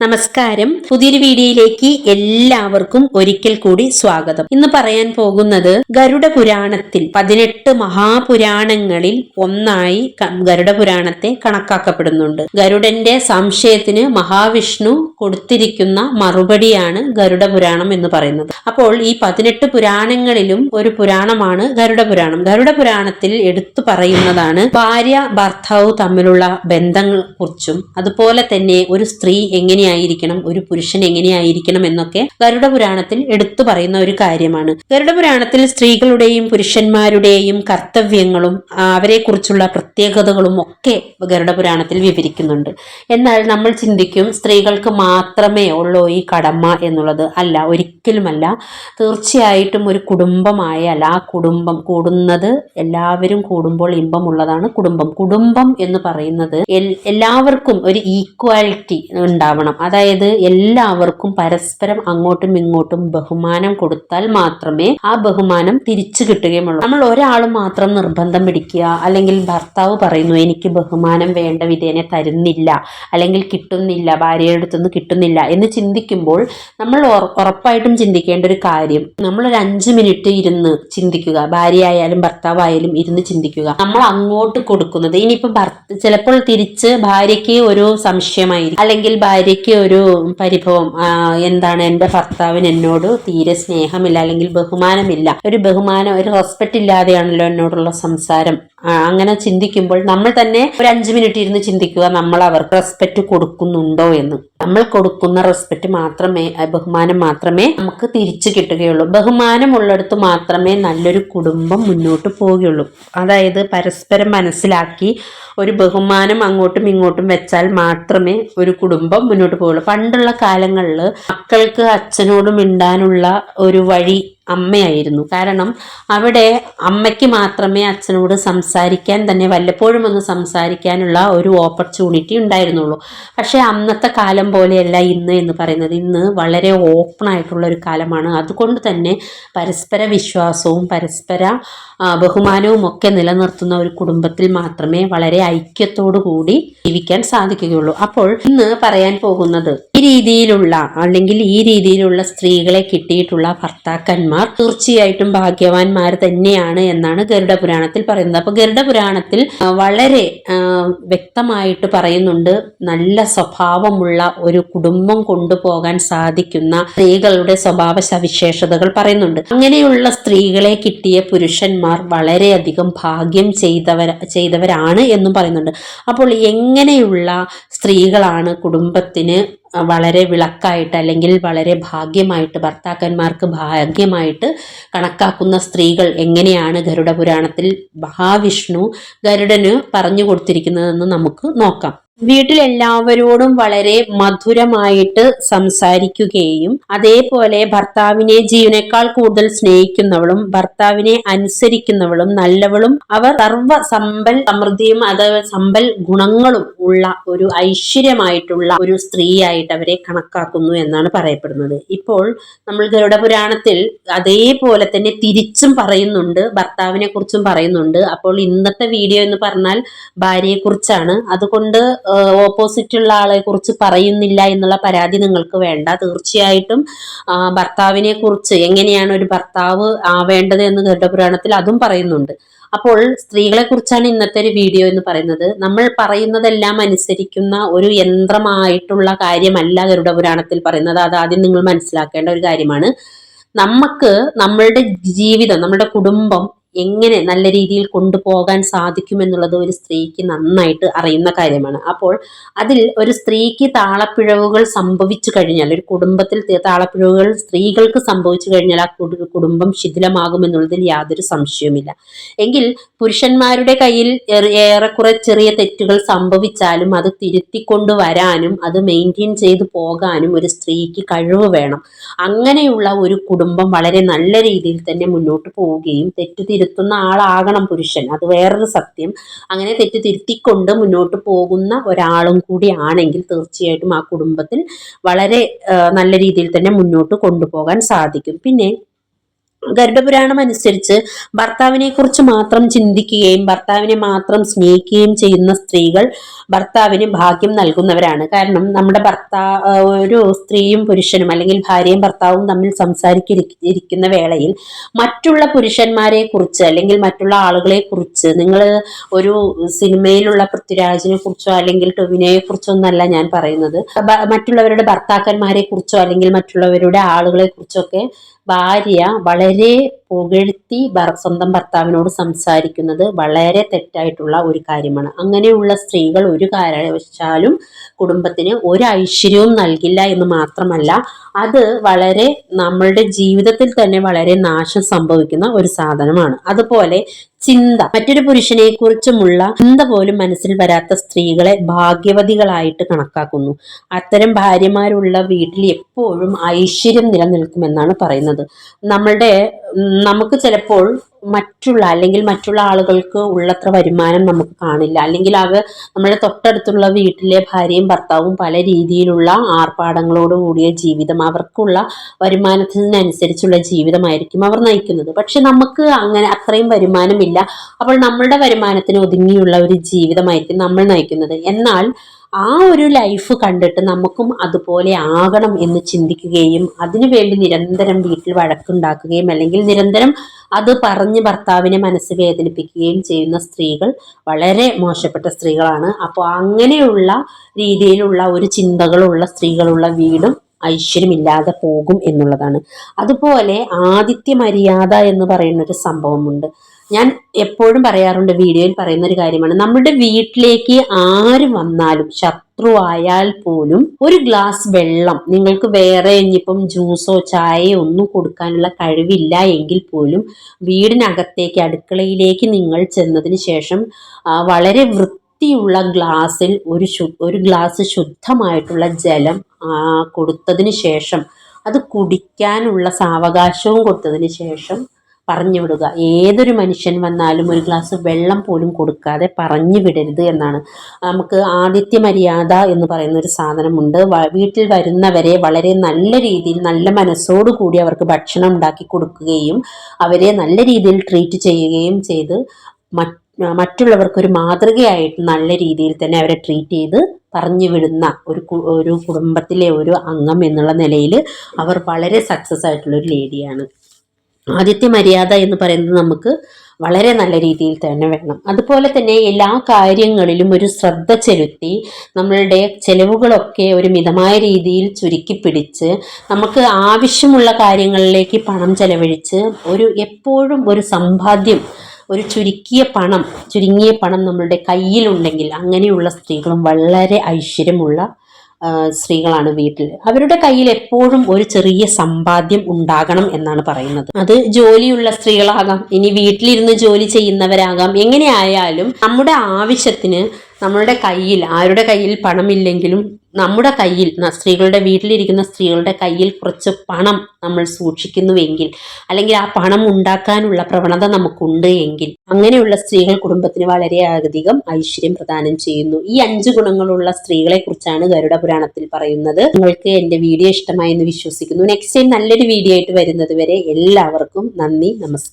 നമസ്കാരം. പുതിയൊരു വീഡിയോയിലേക്ക് എല്ലാവർക്കും ഒരിക്കൽ കൂടി സ്വാഗതം. ഇന്ന് പറയാൻ പോകുന്നത് ഗരുഡ പുരാണത്തിൽ പതിനെട്ട് മഹാപുരാണങ്ങളിൽ ഒന്നായി ഗരുഡ പുരാണത്തെ കണക്കാക്കപ്പെടുന്നുണ്ട്. ഗരുഡന്റെ സംശയത്തിന് മഹാവിഷ്ണു കൊടുത്തിരിക്കുന്ന മറുപടിയാണ് ഗരുഡ പുരാണം എന്ന് പറയുന്നത്. അപ്പോൾ ഈ പതിനെട്ട് പുരാണങ്ങളിലും ഒരു പുരാണമാണ് ഗരുഡ പുരാണം. ഗരുഡ പുരാണത്തിൽ എടുത്തു പറയുന്നതാണ് ഭാര്യ ഭർത്താവ് തമ്മിലുള്ള ബന്ധങ്ങളെ കുറിച്ചും അതുപോലെ തന്നെ ഒരു സ്ത്രീ എങ്ങനെയായിരിക്കണം? ഒരു പുരുഷൻ എങ്ങനെയായിരിക്കണം എന്നൊക്കെ ഗരുഡ പുരാണത്തിൽ എടുത്തു പറയുന്ന ഒരു കാര്യമാണ്. ഗരുഡ പുരാണത്തിൽ സ്ത്രീകളുടെയും പുരുഷന്മാരുടെയും കർത്തവ്യങ്ങളും അവരെക്കുറിച്ചുള്ള പ്രത്യേകതകളും ഒക്കെ ഗരുഡ പുരാണത്തിൽ വിവരിക്കുന്നുണ്ട്. എന്നാൽ നമ്മൾ ചിന്തിക്കും സ്ത്രീകൾക്ക് മാത്രമേ ഉള്ളൂ ഈ കടമ എന്നുള്ളത്. അല്ല ഒരിക്കലുമല്ല. തീർച്ചയായിട്ടും ഒരു കുടുംബമായാൽ ആ കുടുംബം കൂടുന്നത് എല്ലാവരും കൂടുമ്പോൾ ഇമ്പമുള്ളതാണ്. കുടുംബം കുടുംബം എന്ന് പറയുന്നത് എല്ലാവർക്കും ഒരു ഈക്വാലിറ്റി ഉണ്ടാവണം. അതായത് എല്ലാവർക്കും പരസ്പരം അങ്ങോട്ടും ഇങ്ങോട്ടും ബഹുമാനം കൊടുത്താൽ മാത്രമേ ആ ബഹുമാനം തിരിച്ചു കിട്ടുകയുള്ളൂ. നമ്മൾ ഒരാൾ മാത്രം നിർബന്ധം പിടിക്കുക അല്ലെങ്കിൽ ഭർത്താവ് പറയുന്നു എനിക്ക് ബഹുമാനം വേണ്ട വിധേനെ തരുന്നില്ല അല്ലെങ്കിൽ കിട്ടുന്നില്ല ഭാര്യയുടെ അടുത്തുനിന്ന് കിട്ടുന്നില്ല എന്ന് ചിന്തിക്കുമ്പോൾ നമ്മൾ ഉറപ്പായിട്ടും ചിന്തിക്കേണ്ട ഒരു കാര്യം നമ്മൾ ഒരു അഞ്ച് മിനിറ്റ് ഇരുന്ന് ചിന്തിക്കുക ഭാര്യയായാലും ഭർത്താവായാലും ഇരുന്ന് ചിന്തിക്കുക. നമ്മൾ അങ്ങോട്ട് കൊടുക്കുന്നത് ഇനിയിപ്പോൾ ഭർത്ത ചിലപ്പോൾ തിരിച്ച് ഭാര്യയ്ക്ക് ഒരു സംശയമായിരിക്കും അല്ലെങ്കിൽ ഭാര്യയ്ക്ക് ഒരു പരിഭവം എന്താണ് എന്റെ ഭർത്താവിന് എന്നോട് തീരെ സ്നേഹമില്ല അല്ലെങ്കിൽ ബഹുമാനമില്ല. ഒരു ബഹുമാനം ഒരു റെസ്പെക്റ്റ് ഇല്ലാതെയാണല്ലോ എന്നോടുള്ള സംസാരം. അങ്ങനെ ചിന്തിക്കുമ്പോൾ നമ്മൾ തന്നെ ഒരു അഞ്ച് മിനിറ്റ് ഇരുന്ന് ചിന്തിക്കുക നമ്മൾ അവർക്ക് റെസ്പെക്റ്റ് കൊടുക്കുന്നുണ്ടോ എന്ന്. നമ്മൾ കൊടുക്കുന്ന റെസ്പെക്റ്റ് മാത്രമേ ബഹുമാനം മാത്രമേ നമുക്ക് തിരിച്ചു കിട്ടുകയുള്ളൂ. ബഹുമാനം ഉള്ളിടത്ത് മാത്രമേ നല്ലൊരു കുടുംബം മുന്നോട്ട് പോവുകയുള്ളൂ. അതായത് പരസ്പരം മനസ്സിലാക്കി ഒരു ബഹുമാനം അങ്ങോട്ടും ഇങ്ങോട്ടും വെച്ചാൽ മാത്രമേ ഒരു കുടുംബം മുന്നോട്ട് പോവുള്ളൂ പണ്ടുള്ള കാലങ്ങളിൽ മക്കൾക്ക് അച്ഛനോട് മിണ്ടാനുള്ള ഒരു വഴി അമ്മയായിരുന്നു. കാരണം അവിടെ അമ്മയ്ക്ക് മാത്രമേ അച്ഛനോട് സംസാരിക്കാൻ തന്നെ വല്ലപ്പോഴും ഒന്ന് സംസാരിക്കാനുള്ള ഒരു ഓപ്പർച്യൂണിറ്റി ഉണ്ടായിരുന്നുള്ളൂ. പക്ഷേ അന്നത്തെ കാലം പോലെയല്ല ഇന്ന് എന്ന് പറയുന്നത്. ഇന്ന് വളരെ ഓപ്പൺ ആയിട്ടുള്ള ഒരു കാലമാണ്. അതുകൊണ്ട് തന്നെ പരസ്പര വിശ്വാസവും പരസ്പര ബഹുമാനവും ഒക്കെ നിലനിർത്തുന്ന ഒരു കുടുംബത്തിൽ മാത്രമേ വളരെ ഐക്യത്തോടു കൂടി ജീവിക്കാൻ സാധിക്കുകയുള്ളൂ. അപ്പോൾ ഇന്ന് പറയാൻ പോകുന്നത് രീതിയിലുള്ള അല്ലെങ്കിൽ ഈ രീതിയിലുള്ള സ്ത്രീകളെ കിട്ടിയിട്ടുള്ള ഭർത്താക്കന്മാർ തീർച്ചയായിട്ടും ഭാഗ്യവാന്മാർ തന്നെയാണ് എന്നാണ് ഗരുഡ പുരാണത്തിൽ പറയുന്നത്. അപ്പൊ ഗരുഡ പുരാണത്തിൽ വളരെ വ്യക്തമായിട്ട് പറയുന്നുണ്ട് നല്ല സ്വഭാവമുള്ള ഒരു കുടുംബം കൊണ്ടുപോകാൻ സാധിക്കുന്ന സ്ത്രീകളുടെ സ്വഭാവ സവിശേഷതകൾ പറയുന്നുണ്ട്. അങ്ങനെയുള്ള സ്ത്രീകളെ കിട്ടിയ പുരുഷന്മാർ വളരെയധികം ഭാഗ്യം ചെയ്തവർ ചെയ്തവരാണ് എന്നും പറയുന്നുണ്ട്. അപ്പോൾ എങ്ങനെയുള്ള സ്ത്രീകളാണ് കുടുംബത്തിന് വളരെ വിളക്കായിട്ട് അല്ലെങ്കിൽ വളരെ ഭാഗ്യമായിട്ട് ഭർത്താക്കന്മാർക്ക് ഭാഗ്യമായിട്ട് കണക്കാക്കുന്ന സ്ത്രീകൾ എങ്ങനെയാണ് ഗരുഡ പുരാണത്തിൽ മഹാവിഷ്ണു ഗരുഡന് പറഞ്ഞു കൊടുത്തിരിക്കുന്നതെന്ന് നമുക്ക് നോക്കാം. വീട്ടിലെല്ലാവരോടും വളരെ മധുരമായിട്ട് സംസാരിക്കുകയും അതേപോലെ ഭർത്താവിനെ ജീവനേക്കാൾ കൂടുതൽ സ്നേഹിക്കുന്നവളും ഭർത്താവിനെ അനുസരിക്കുന്നവളും നല്ലവളും അവർ സർവ സമ്പൽ സമൃദ്ധിയും അത് സമ്പൽ ഗുണങ്ങളും ഉള്ള ഒരു ഐശ്വര്യമായിട്ടുള്ള ഒരു സ്ത്രീയായിട്ട് അവരെ കണക്കാക്കുന്നു എന്നാണ് പറയപ്പെടുന്നത്. ഇപ്പോൾ നമ്മൾ ഗരുഡ പുരാണത്തിൽ അതേപോലെ തന്നെ തിരിച്ചും പറയുന്നുണ്ട് ഭർത്താവിനെ കുറിച്ചും പറയുന്നുണ്ട്. അപ്പോൾ ഇന്നത്തെ വീഡിയോ എന്ന് പറഞ്ഞാൽ ഭാര്യയെക്കുറിച്ചാണ്. അതുകൊണ്ട് ഓപ്പോസിറ്റ് ഉള്ള ആളെ കുറിച്ച് പറയുന്നില്ല എന്നുള്ള പരാതി നിങ്ങൾക്ക് വേണ്ട. തീർച്ചയായിട്ടും ഭർത്താവിനെ കുറിച്ച് എങ്ങനെയാണ് ഒരു ഭർത്താവ് ആവേണ്ടത് എന്ന് ഗരുഡപുരാണത്തിൽ അതും പറയുന്നുണ്ട്. അപ്പോൾ സ്ത്രീകളെ കുറിച്ചാണ് ഇന്നത്തെ ഒരു വീഡിയോ എന്ന് പറയുന്നത്. നമ്മൾ പറയുന്നതെല്ലാം അനുസരിക്കുന്ന ഒരു യന്ത്രമായിട്ടുള്ള കാര്യമല്ല ഗരുഡപുരാണത്തിൽ പറയുന്നത്. അത് ആദ്യം നിങ്ങൾ മനസ്സിലാക്കേണ്ട ഒരു കാര്യമാണ്. നമുക്ക് നമ്മളുടെ ജീവിതം നമ്മുടെ കുടുംബം എങ്ങനെ നല്ല രീതിയിൽ കൊണ്ടുപോകാൻ സാധിക്കുമെന്നുള്ളത് ഒരു സ്ത്രീക്ക് നന്നായിട്ട് അറിയുന്ന കാര്യമാണ്. അപ്പോൾ അതിൽ ഒരു സ്ത്രീക്ക് താളപ്പിഴവുകൾ സംഭവിച്ചു കഴിഞ്ഞാൽ ഒരു കുടുംബത്തിൽ താളപ്പിഴവുകൾ സ്ത്രീകൾക്ക് സംഭവിച്ചു കഴിഞ്ഞാൽ ആ കുടു- കുടുംബം ശിഥിലമാകുമെന്നുള്ളതിൽ യാതൊരു സംശയവുമില്ല. എങ്കിൽ പുരുഷന്മാരുടെ കയ്യിൽ ഏറെ- ഏറെക്കുറെ ചെറിയ തെറ്റുകൾ സംഭവിച്ചാലും അത് തിരുത്തിക്കൊണ്ട് വരാനും അത് മെയിന്റെയിൻ ചെയ്തു പോകാനും ഒരു സ്ത്രീക്ക് കഴിവ് വേണം. അങ്ങനെയുള്ള ഒരു കുടുംബം വളരെ നല്ല രീതിയിൽ തന്നെ മുന്നോട്ട് പോവുകയും തെറ്റ് തിരുത്തുന്ന ആളാകണം പുരുഷൻ. അത് വേറൊരു സത്യം. അങ്ങനെ തെറ്റ് തിരുത്തിക്കൊണ്ട് മുന്നോട്ട് പോകുന്ന ഒരാളും കൂടി ആണെങ്കിൽ തീർച്ചയായിട്ടും ആ കുടുംബത്തിൽ വളരെ നല്ല രീതിയിൽ തന്നെ മുന്നോട്ട് കൊണ്ടുപോകാൻ സാധിക്കും. പിന്നെ ഗരുഡപുരാണം അനുസരിച്ച് ഭർത്താവിനെ കുറിച്ച് മാത്രം ചിന്തിക്കുകയും ഭർത്താവിനെ മാത്രം സ്നേഹിക്കുകയും ചെയ്യുന്ന സ്ത്രീകൾ ഭർത്താവിന് ഭാഗ്യം നൽകുന്നവരാണ്. കാരണം നമ്മുടെ ഭർത്താ ഒരു സ്ത്രീയും പുരുഷനും അല്ലെങ്കിൽ ഭാര്യയും ഭർത്താവും തമ്മിൽ സംസാരിക്കുന്ന വേളയിൽ മറ്റുള്ള പുരുഷന്മാരെ കുറിച്ച് അല്ലെങ്കിൽ മറ്റുള്ള ആളുകളെ കുറിച്ച് നിങ്ങൾ ഒരു സിനിമയിലുള്ള പൃഥ്വിരാജിനെ കുറിച്ചോ അല്ലെങ്കിൽ ടൊവിനോയെ കുറിച്ചോ ഒന്നല്ല ഞാൻ പറയുന്നത്. മറ്റുള്ളവരുടെ ഭർത്താക്കന്മാരെ കുറിച്ചോ അല്ലെങ്കിൽ മറ്റുള്ളവരുടെ ആളുകളെ കുറിച്ചൊക്കെ ഭാര്യ വളരെ പുകഴ്ത്തി സ്വന്തം ഭർത്താവിനോട് സംസാരിക്കുന്നത് വളരെ തെറ്റായിട്ടുള്ള ഒരു കാര്യമാണ്. അങ്ങനെയുള്ള സ്ത്രീകൾ ഒരു കാരണവശാലും കുടുംബത്തിന് ഒരു ഐശ്വര്യവും നൽകില്ല എന്ന് മാത്രമല്ല അത് വളരെ നമ്മളുടെ ജീവിതത്തിൽ തന്നെ വളരെ നാശം സംഭവിക്കുന്ന ഒരു സാധനമാണ്. അതുപോലെ ചിന്ത. മറ്റൊരു പുരുഷനെ കുറിച്ചുമുള്ള ചിന്ത പോലും മനസ്സിൽ വരാത്ത സ്ത്രീകളെ ഭാഗ്യവതികളായിട്ട് കണക്കാക്കുന്നു. അത്തരം ഭാര്യമാരുള്ള വീട്ടിൽ എപ്പോഴും ഐശ്വര്യം നിലനിൽക്കുമെന്നാണ് പറയുന്നത്. നമ്മളുടെ നമുക്ക് ചിലപ്പോൾ മറ്റുള്ള അല്ലെങ്കിൽ മറ്റുള്ള ആളുകൾക്ക് ഉള്ളത്ര വരുമാനം നമുക്ക് കാണില്ല. അല്ലെങ്കിൽ അവ നമ്മുടെ തൊട്ടടുത്തുള്ള വീട്ടിലെ ഭാര്യയും ഭർത്താവും പല രീതിയിലുള്ള ആർഭാടങ്ങളോട് കൂടിയ ജീവിതം അവർക്കുള്ള വരുമാനത്തിനനുസരിച്ചുള്ള ജീവിതമായിരിക്കും അവർ നയിക്കുന്നത്. പക്ഷെ നമുക്ക് അങ്ങനെ അത്രയും വരുമാനമില്ല. അപ്പോൾ നമ്മളുടെ വരുമാനത്തിന് ഒതുങ്ങിയുള്ള ഒരു ജീവിതമായിരിക്കും നമ്മൾ നയിക്കുന്നത്. എന്നാൽ ആ ഒരു ലൈഫ് കണ്ടിട്ട് നമുക്കും അതുപോലെ ആകണം എന്ന് ചിന്തിക്കുകയും അതിനുവേണ്ടി നിരന്തരം വീട്ടിൽ വഴക്കുണ്ടാക്കുകയും അല്ലെങ്കിൽ നിരന്തരം അത് പറഞ്ഞ് ഭർത്താവിനെ മനസ്സ് വേദനിപ്പിക്കുകയും ചെയ്യുന്ന സ്ത്രീകൾ വളരെ മോശപ്പെട്ട സ്ത്രീകളാണ്. അപ്പോൾ അങ്ങനെയുള്ള രീതിയിലുള്ള ഒരു ചിന്തകളുള്ള സ്ത്രീകളുള്ള വീടും ഐശ്വര്യമില്ലാതെ പോകും എന്നുള്ളതാണ്. അതുപോലെ ആദിത്യ മര്യാദ എന്ന് പറയുന്ന ഒരു സംഭവമുണ്ട്. ഞാൻ എപ്പോഴും പറയാറുണ്ട് വീഡിയോയിൽ പറയുന്ന ഒരു കാര്യമാണ്. നമ്മുടെ വീട്ടിലേക്ക് ആര് വന്നാലും ശത്രു ആയാൽ പോലും ഒരു ഗ്ലാസ് വെള്ളം നിങ്ങൾക്ക് വേറെ ഇനിയിപ്പം ജ്യൂസോ ചായയോ ഒന്നും കൊടുക്കാനുള്ള കഴിവില്ല എങ്കിൽ പോലും വീടിനകത്തേക്ക് അടുക്കളയിലേക്ക് നിങ്ങൾ ചെന്നതിന് ശേഷം വളരെ വൃത്തിയുള്ള ഗ്ലാസിൽ ഒരു ഒരു ഗ്ലാസ് ശുദ്ധമായിട്ടുള്ള ജലം കൊടുത്തതിന് ശേഷം അത് കുടിക്കാനുള്ള സാവകാശവും കൊടുത്തതിന് ശേഷം പറഞ്ഞു വിടുക ഏതൊരു മനുഷ്യൻ വന്നാലും ഒരു ഗ്ലാസ് വെള്ളം പോലും കൊടുക്കാതെ പറഞ്ഞു വിടരുത് എന്നാണ്. നമുക്ക് ആദിത്യ മര്യാദ എന്ന് പറയുന്ന ഒരു സാധനമുണ്ട്. വീട്ടിൽ വരുന്നവരെ വളരെ നല്ല രീതിയിൽ നല്ല മനസ്സോടു കൂടി അവർക്ക് ഭക്ഷണം ഉണ്ടാക്കി കൊടുക്കുകയും അവരെ നല്ല രീതിയിൽ ട്രീറ്റ് ചെയ്യുകയും ചെയ്ത് മറ്റുള്ളവർക്കൊരു മാതൃകയായിട്ട് നല്ല രീതിയിൽ തന്നെ അവരെ ട്രീറ്റ് ചെയ്ത് പറഞ്ഞു വിടുന്ന ഒരു ഒരു കുടുംബത്തിലെ ഒരു അംഗം എന്നുള്ള നിലയിൽ അവർ വളരെ സക്സസ് ആയിട്ടുള്ള ഒരു ലേഡിയാണ് ആദ്യത്തെ മര്യാദ എന്ന് പറയുന്നത് നമുക്ക് വളരെ നല്ല രീതിയിൽ തന്നെ വേണം. അതുപോലെ തന്നെ എല്ലാ കാര്യങ്ങളിലും ഒരു ശ്രദ്ധ ചെലുത്തി നമ്മളുടെ ചെലവുകളൊക്കെ ഒരു മിതമായ രീതിയിൽ ചുരുക്കി പിടിച്ച് നമുക്ക് ആവശ്യമുള്ള കാര്യങ്ങളിലേക്ക് പണം ചെലവഴിച്ച് ഒരു എപ്പോഴും ഒരു സമ്പാദ്യം ഒരു ചുരുക്കിയ പണം ചുരുങ്ങിയ പണം നമ്മളുടെ കയ്യിലുണ്ടെങ്കിൽ അങ്ങനെയുള്ള സ്ത്രീകളും വളരെ ഐശ്വര്യമുള്ള സ്ത്രീകളാണ് വീട്ടിൽ. അവരുടെ കയ്യിൽ എപ്പോഴും ഒരു ചെറിയ സമ്പാദ്യം ഉണ്ടാകണം എന്നാണ് പറയുന്നത്. അത് ജോലിയുള്ള സ്ത്രീകളാകാം ഇനി വീട്ടിലിരുന്ന് ജോലി ചെയ്യുന്നവരാകാം എങ്ങനെയായാലും നമ്മുടെ ആവശ്യത്തിന് നമ്മളുടെ കയ്യിൽ ആരുടെ കയ്യിൽ പണമില്ലെങ്കിലും നമ്മുടെ കയ്യിൽ സ്ത്രീകളുടെ വീട്ടിലിരിക്കുന്ന സ്ത്രീകളുടെ കയ്യിൽ കുറച്ച് പണം നമ്മൾ സൂക്ഷിക്കുന്നുവെങ്കിൽ അല്ലെങ്കിൽ ആ പണം ഉണ്ടാക്കാനുള്ള പ്രവണത നമുക്കുണ്ട് എങ്കിൽ അങ്ങനെയുള്ള സ്ത്രീകൾ കുടുംബത്തിന് വളരെയധികം ഐശ്വര്യം പ്രദാനം ചെയ്യുന്നു. ഈ അഞ്ച് ഗുണങ്ങളുള്ള സ്ത്രീകളെ കുറിച്ചാണ് ഗരുഡ പുരാണത്തിൽ പറയുന്നത്. നിങ്ങൾക്ക് എന്റെ വീഡിയോ ഇഷ്ടമായി എന്ന് വിശ്വസിക്കുന്നു. നെക്സ്റ്റ് ടൈം നല്ലൊരു വീഡിയോ ആയിട്ട് വരുന്നത് വരെ എല്ലാവർക്കും നന്ദി നമസ്കാരം.